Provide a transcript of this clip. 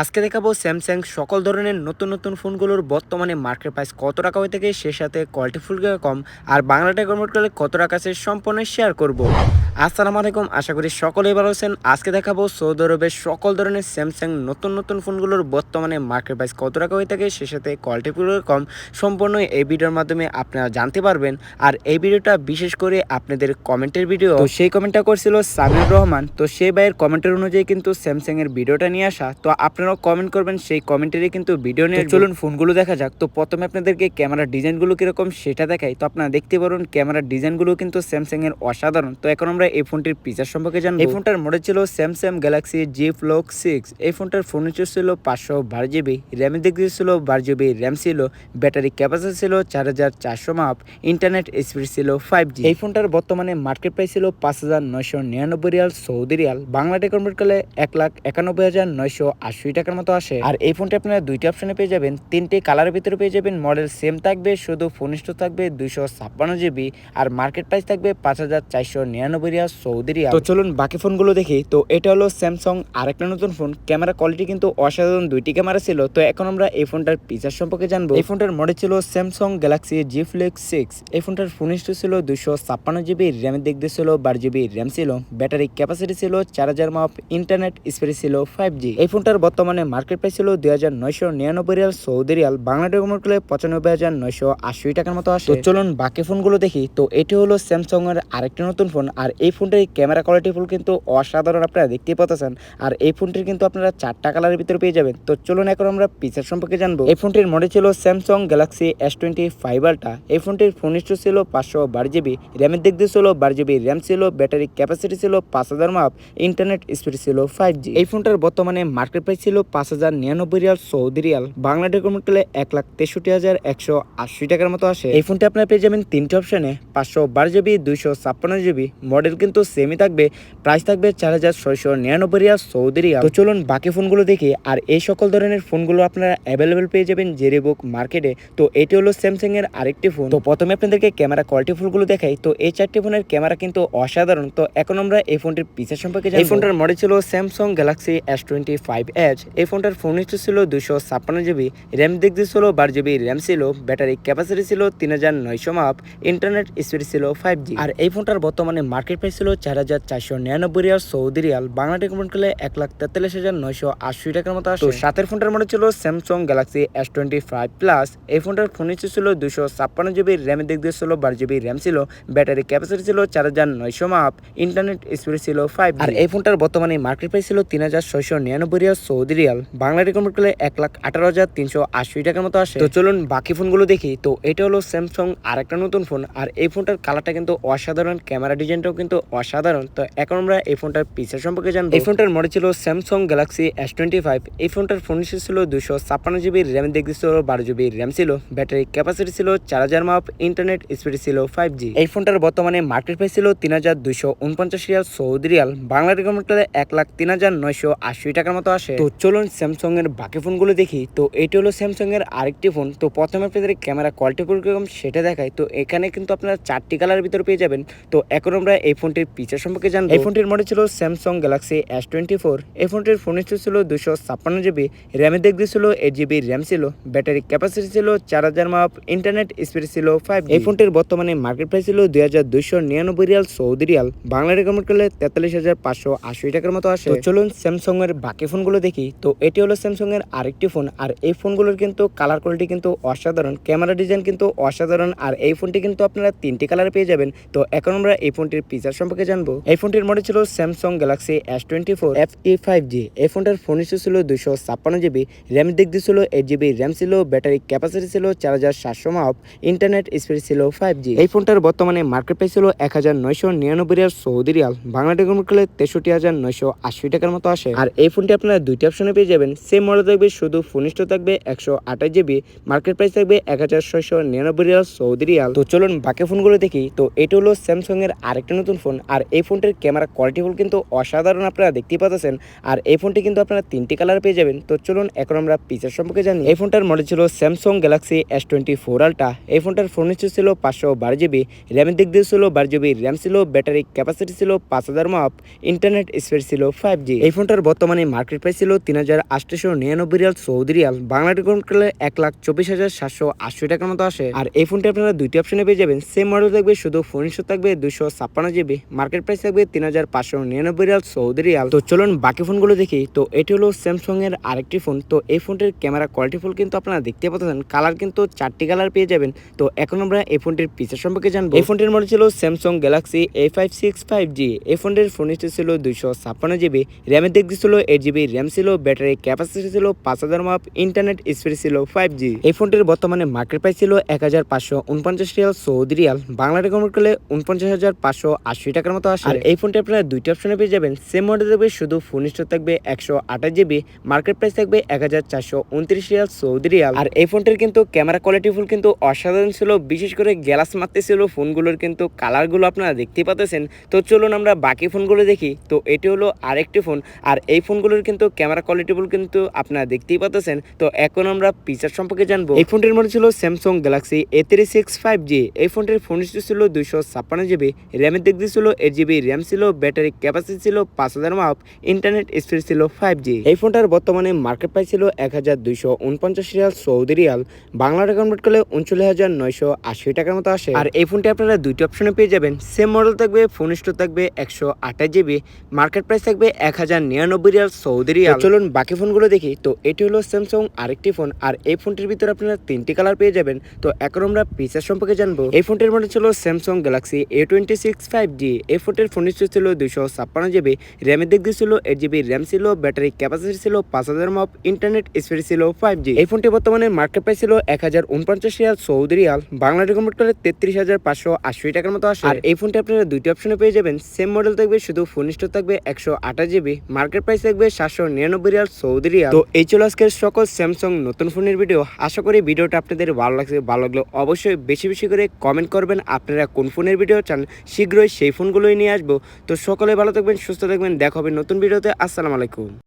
আজকে দেখাবো স্যামসাং সকল ধরনের নতুন নতুন ফোনগুলোর বর্তমানে মার্কেট প্রাইস কত টাকা হয়ে থাকে, সে সাথে কোয়ালিটি ফুল কম, আর বাংলাটা কনভার্ট করলে কত টাকা আছে সম্পূর্ণ শেয়ার করব। আসসালামু আলাইকুম, আশা করি সকলেই ভালো আছেন। আজকে দেখাবো সৌদি আরবের সকল ধরনের স্যামসাং নতুন নতুন ফোনগুলোর বর্তমানে মার্কেট প্রাইস কত টাকা হয়ে থাকে, সে সাথে কোয়ালিটি ফুল কম, সম্পূর্ণ এই ভিডিওর মাধ্যমে আপনারা জানতে পারবেন। আর এই ভিডিওটা বিশেষ করে আপনাদের কমেন্টের ভিডিও তো সেই কমেন্টটা করছিল সামিউর রহমান, তো সেই ভাইয়ের কমেন্টের অনুযায়ী কিন্তু স্যামসাংয়ের ভিডিওটা নিয়ে আসা। তো আপনারাও কমেন্ট করবেন সেই কমেন্টেরই কিন্তু ভিডিও নিয়ে চলুন ফোনগুলো দেখা যাক। তো প্রথমে আপনাদেরকে ক্যামেরার ডিজাইনগুলো কীরকম সেটা দেখাই। তো আপনারা দেখতে পারুন ক্যামেরার ডিজাইনগুলো কিন্তু স্যামসাং এর অসাধারণ। তো এখন আমরা এই ফোনটির ফিচার সম্পর্কে জানব। এই ফোনটার মডেল ছিল Samsung Galaxy Z Fold six এই ফোনটার ফোনের ছিল পাঁচশো বারো জিবি র্যামের দিক দিয়ে ছিল বারো জিবি র্যাম ছিল ব্যাটারি ক্যাপাসিটি ছিল চার হাজার চারশো মাপ। ইন্টারনেট স্পিড ছিল ফাইভ জি এই ফোনটার বর্তমানে মার্কেট প্রাইস ছিল পাঁচ হাজার নয়শো নিরানব্বই রিয়াল সৌদি রিয়াল। বাংলাতে কনভার্ট করলে এক লাখ একানব্বই হাজার নয়শো আশি টাকার মতো আসে। আর এই ফোনটা আপনারা দুইটি অপশনে পেয়ে যাবেন। তিনটি কালারের ভিতরে পেয়ে যাবেন। মডেল সেম থাকবে শুধু ফোন স্টোর থাকবে দুইশো ছাপ্পান্ন জিবি আর মার্কেট প্রাইস থাকবে পাঁচ হাজার চারশো নিরানব্বই রিয়াল সৌদি রিয়াল। তো চলুন বাকি ফোনগুলো দেখি। তো এটা হলো স্যামসাং আরেকটা নতুন ফোন ক্যামেরা কোয়ালিটি কিন্তু অসাধারণ দুইটি ক্যামেরা ছিল। তো এখন আমরা এই ফোনটার ফিচার সম্পর্কে জানব। এই ফোনটার মডেল ছিল Samsung Galaxy Z Flip six এই ফোনটার ফোন স্টোর ছিল দুইশো ছাপ্পান্ন জিবি র্যামের দিক দিয়ে ছিল বারো জিবি র্যাম ছিল। ব্যাটারি ক্যাপাসিটি ছিল চার হাজার মাপ ইন্টারনেট স্পিড ছিল ফাইভ জি এই ফোনটার বর্তমানে মার্কেট প্রাইস ছিল দুই হাজার নয়শো নিরানব্বই riyal Saudi riyal, Bangla document করলে পঁচানব্বই হাজার নয়শো আশি টাকার মতো আসে। চলুন বাকি ফোনগুলো দেখি। তো এটি হলো স্যামসাং এর আরেকটি নতুন ফোন, আর এই ফোনটার ক্যামেরা কোয়ালিটি ফুল কিন্তু অসাধারণ আপনারা দেখতে পাচ্ছেন। আর এই ফোনটির কিন্তু আপনারা চারটা কালারের ভিতরে পেয়ে যাবেন। তো চলুন এখন আমরা পিচার সম্পর্কে জানব। এই ফোনটির মডেল ছিল Samsung Galaxy S twenty five ultra এই ফোনটির ফোন স্টোর ছিল পাঁচশো বারো জিবি র্যামের দিক দিয়ে ছিল বারো জিবি র্যাম ছিল ব্যাটারি ক্যাপাসিটি ছিল পাঁচ হাজার মাপ ইন্টারনেট স্পিড ছিল ফাইভ জি এই ফোনটার বর্তমানে মার্কেট প্রাইস ছিল পাঁচ হাজার নিরানব্বই riyal Saudi riyal. Bangla document করলে এক লাখ তেষট্টি হাজার একশো আশি টাকার মতো আসে। এই ফোনটা আপনারা পেয়ে যাবেন তিনটে অপশনে, পাঁচশো বারো জিবি, দুইশো ছাপ্পান্ন জিবি। মডেল কিন্তু সেমই থাকবে প্রাইস থাকবে চার হাজার ছয়শো নিরানব্বই রিয়াল সৌদি রিয়াল। তো চলুন বাকি ফোনগুলো দেখি, আর এই সকল ধরনের ফোনগুলো আপনারা অ্যাভেলেবেল পেয়ে যাবেন জেরিবুক মার্কেটে তো এটি হলো স্যামসাং এর আরেকটি ফোন। তো প্রথমে আপনাদেরকে ক্যামেরা কোয়ালিটি ফুলগুলো দেখাই। তো এই চারটি ফোনের ক্যামেরা কিন্তু অসাধারণ। তো এখন আমরা এই ফোনটির পিছের সম্পর্কে। এই ফোনটার মডেল ছিল Samsung Galaxy S twenty five edge এই ফোনটার ফোন স্টোর ছিল দুশো ছাপ্পান্ন জিবি র্যাম দিক দিয়ে ছিল বারো জিবি র্যাম ছিল ব্যাটারি ক্যাপাসিটি ছিল তিন হাজার নয়শো মাপ ইন্টারনেট স্পিড ছিল ফাইভ জি আর এই ফোনটার বর্তমানে মার্কেট প্রাইস ছিল চার হাজার চারশো নিরানব্বই রিয়াল সৌদি রিয়াল বাংলা টেকমেন্ট করলে এক লাখ তেতাল্লিশ হাজার নয়শো আশি টাকার মতো আসে। সাতের ফোনটার মধ্যে ছিল Samsung Galaxy S twenty five plus এই ফোনটার ফোন স্টোর ছিল দুশো ছাপ্পান্ন জিবি র্যামের দিক দিয়ে ছিল বারো জিবি র্যাম ছিল ব্যাটারি ক্যাপাসিটি ছিল চার হাজার নয়শো মাপ ইন্টারনেট স্পিড ছিল ফাইভ আর এই ফোনটার বর্তমানে মার্কেট প্রাইস ছিল তিন হাজার ছয়শো নিরানব্বই riyal Saudi riyal, Bangla recommend করলে এক লাখ আঠারো হাজার তিনশো আশি টাকার মতো আসে। তো চলুন বাকি ফোনগুলো দেখি। তো এটা হলো স্যামসং আর একটা নতুন ফোন আর এই ফোনটার কালারটা কিন্তু অসাধারণ ক্যামেরা ডিজাইনটাও কিন্তু অসাধারণ। তো এখন আমরা এই ফোনটার পিসের সম্পর্কে জানব। এই ফোনটার মডেল ছিল Samsung Galaxy S twenty five এই ফোনটার ফোন ছিল দুশো ছাপ্পান্ন জিবি র্যাম দিক ছিল বারো জিবি র্যাম ছিল। ব্যাটারি ক্যাপাসিটি ছিল চার হাজার মাপ ইন্টারনেট স্পিড ছিল ফাইভ জি এই ফোনটার বর্তমানে মার্কেট প্রাইস ছিল তিন হাজার দুইশো উনপঞ্চাশ riyal Saudi riyal. Bangla recommend এক লাখ তিন হাজার নয়শো আশি টাকার মতো আসে। তো চলুন স্যামসংয়ের বাকি ফোনগুলো দেখি। তো এটি হলো স্যামসাং এর আরেকটি ফোন। তো প্রথমে আপনাদের ক্যামেরা কোয়ালিটি কীরকম সেটা দেখায় তো এখানে কিন্তু আপনারা চারটি কালারের ভিতরে পেয়ে যাবেন। তো এখন আমরা এই ফোনটির পিচার সম্পর্কে জানব। এই ফোনটির মডেল ছিল Samsung Galaxy S twenty four এই ফোনটির ফোন স্টোর ছিল দুশো ছাপ্পান্ন জিবি র্যামের দিক দিয়ে ছিল এইট জিবি র্যাম ছিল। ব্যাটারি ক্যাপাসিটি ছিল চার হাজার মাপ ইন্টারনেট স্পিড ছিল ফাইভ এই ফোনটির বর্তমানে মার্কেট প্রাইস ছিল দুই হাজার দুইশো নিরানব্বই riyal Saudi riyal. Bangla recommend করলে তেতাল্লিশ হাজার পাঁচশো আশি টাকার মতো আসে। তো চলুন স্যামসাং এর বাকি ফোনগুলো দেখি। তো এটি হলো স্যামসাং এর আরেকটি ফোন আর এই ফোনগুলোর কিন্তু কালার কোয়ালিটি কিন্তু অসাধারণ ক্যামেরা ডিজাইন কিন্তু অসাধারণ আর এই ফোনটি কিন্তু আপনারা তিনটি কালার পেয়ে যাবেন। তো এখন আমরা এই ফোনটির ফিচার সম্পর্কে জানব। এই ফোনটির মডেল ছিল Samsung Galaxy S twenty four F E five G এই ফোনটার ফোন ইস্যু ছিল দুশো ছাপ্পান্ন জিবি র্যাম দিক দিয়ে ছিল এইট জিবি র্যাম ছিল ব্যাটারি ক্যাপাসিটি ছিল চার হাজার সাতশো মাপ ইন্টারনেট স্পিড ছিল ফাইভ জি এই ফোনটার বর্তমানে মার্কেট প্রাইস ছিল এক হাজার নয়শো নিরানব্বই রিয়াল সৌদি রিয়াল বাংলা তেষট্টি হাজার নয়শো আশি টাকার মতো আসে। আর এই ফোনটি আপনারা দুইটি অপশনে পেয়ে যাবেন। সেম মডেল থাকবে, শুধু ফোন স্টোর থাকবে, একশো আঠাশ জিবি মার্কেট প্রাইস থাকবে এক হাজার ছয়শো নিরানব্বই রিয়াল সৌদি রিয়াল। তো চলুন বাকি ফোনগুলো দেখি। তো এটা হলো স্যামসাং এর আরেকটা নতুন ফোন আর এই ফোনটির ক্যামেরা কোয়ালিটি ফুল কিন্তু অসাধারণ আপনারা দেখতেই পাচ্ছেন। আর এই ফোনটি কিন্তু আপনারা তিনটি কালার পেয়ে যাবেন। তো চলুন এখন আমরা পিচার সম্পর্কে জানি। এই ফোনটার মডেল ছিল Samsung Galaxy S twenty four ultra এই ফোনটার ফোন ছিল পাঁচশো বারো জিবি র্যামের দিক দিয়ে ছিল বারো জিবি র্যাম ছিল ব্যাটারি ক্যাপাসিটি ছিল পাঁচ হাজার মাপ ইন্টারনেট স্পিড ছিল ফাইভ জি এই ফোনটার বর্তমানে মার্কেট প্রাইস ছিল তিন হাজার আটশো নিরানব্বই রিয়াল সৌদি রিয়াল, বাংলা টেকন করলে এক লাখ চব্বিশ হাজার সাতশো আশি টাকার মতো আসে। আর এই ফোনটি আপনারা দুইটি অপশনে পেয়ে যাবেন। সেম মডেল থাকবে, শুধু ফোন ইস্যু থাকবে দুশো ছাপ্পান্ন জিবি। মার্কেট প্রাইস থাকবে তিন হাজার পাঁচশো নিরানব্বই রিয়াল সৌদি রিয়াল। তো চলুন বাকি ফোনগুলো দেখি। তো এটি হলো স্যামসং এর আরেকটি ফোন তো এই ফোনটির ক্যামেরা কোয়ালিটি ফুল কিন্তু আপনারা দেখতে পাচ্ছেন। কালার কিন্তু চারটি কালার পেয়ে যাবেন। তো এখন আমরা এই ফোনটির পিছের সম্পর্কে জানব। এই ফোনটির মডেল ছিল Samsung Galaxy A five six five G এই ফোনটির ফোন ছিল দুইশো ছাপ্পান্ন জিবি। র্যামের দিক ছিল এইট জিবি র্যাম ছিল ব্যাটারি ক্যাপাসিটি ছিল, পাঁচ হাজার মাপ ইন্টারনেট স্পিড ছিল ফাইভ জি এই ফোনটির বর্তমানে মার্কেট প্রাইস ছিল এক হাজার পাঁচশো উনপঞ্চাশ রিয়াল সৌদি রিয়াল। বাংলাতে কনভার্ট করলে উনপঞ্চাশ হাজার পাঁচশো আশি টাকার মতো আসে। আর এই ফোনটি আপনারা দুইটি অপশনে পেয়ে যাবেন। সেম মডেল থাকবে, শুধু ফোন স্টোর থাকবে একশো আঠাশ জিবি মার্কেট প্রাইস থাকবে এক হাজার চারশো উনত্রিশ রিয়াল সৌদি রিয়াল। আর এই ফোনটির কিন্তু ক্যামেরা কোয়ালিটি ফুল কিন্তু অসাধারণ ছিল, বিশেষ করে গ্লাস মারতেছিল ফোনগুলোর কিন্তু কালারগুলো আপনারা দেখতেই পাতেছেন তো চলুন আমরা বাকি ফোনগুলো দেখি। তো এটি হলো আরেকটি ফোন আর এই ফোনগুলোর কিন্তু ক্যামেরা কোয়ালিটি ফুল কিন্তু আপনারা দেখতেই পাচ্ছেন তো এখন আমরা ফিচার সম্পর্কে জানব। এই ফোনটির মধ্যে ছিল Samsung Galaxy A three six five G এই ফোনটির ফোন ছিল দুইশো ছাপ্পান্ন জিবি র্যামের দিক দিয়ে ছিল এইট জিবি র্যাম ছিল ব্যাটারি ক্যাপাসিটি ছিল পাঁচ হাজার মাপ ইন্টারনেট স্পিড ছিল ফাইভ জি এই ফোনটার বর্তমানে মার্কেট প্রাইস ছিল এক হাজার দুইশো উনপঞ্চাশ রিয়াল সৌদি রিয়াল। বাংলাটা কনভার্ট করলে উনচল্লিশ হাজার নয়শো আশি টাকার মতো আসে। আর এই ফোনটি আপনারা দুইটি অপশনে পেয়ে যাবেন। সেম মডেল থাকবে ফোন স্টোর থাকবে একশো আঠাশ জিবি মার্কেট প্রাইস থাকবে এক হাজার নিরানব্বই রিয়াল সৌদি রিয়াল। চলুন বাকি ফোনগুলো দেখি। তো এটি হলো স্যামসং আরেকটি ফোন, আর এই ফোনটির ভিতরে আপনারা তিনটি কালার পেয়ে যাবেন। তো এখন আমরা ফিচার সম্পর্কে জানব। এই ফোনটির মধ্যে ছিল Samsung Galaxy A twenty six five G এই ফোনটির ফোন স্টোর ছিল দুইশো ছাপ্পান্ন জিবি র্যামের দিক দিয়ে ছিল এইট জিবি র্যাম ছিল ব্যাটারি ক্যাপাসিটি ছিল পাঁচ হাজার মাপ ইন্টারনেট স্পিড ছিল ফাইভ জি এই ফোনটি বর্তমানে মার্কেট প্রাইস ছিল এক হাজার উনপঞ্চাশ riyal Saudi riyal. Bangla convert করে তেত্রিশ হাজার পাঁচশো আশি টাকার মতো আসে। আর এই ফোনটি আপনারা দুইটি অপশনে পেয়ে যাবেন। সেম মডেল থাকবে, শুধু ফোন স্টোর থাকবে একশো আঠাশ জিবি মার্কেট প্রাইস থাকবে সাতশো নিরানব্বই রিয়াল তো এই ছিল আজকের সকল স্যামসং নতুন ফোনের ভিডিও আশা করি ভিডিওটা আপনাদের ভালো লাগছে। ভালো লাগলে অবশ্যই বেশি বেশি করে কমেন্ট করবেন আপনারা কোন ফোনের ভিডিও চান। শীঘ্রই সেই ফোনগুলোই নিয়ে আসব। তো সকলে ভালো থাকবেন, সুস্থ থাকবেন। দেখা হবে নতুন ভিডিওতে আসসালামু আলাইকুম।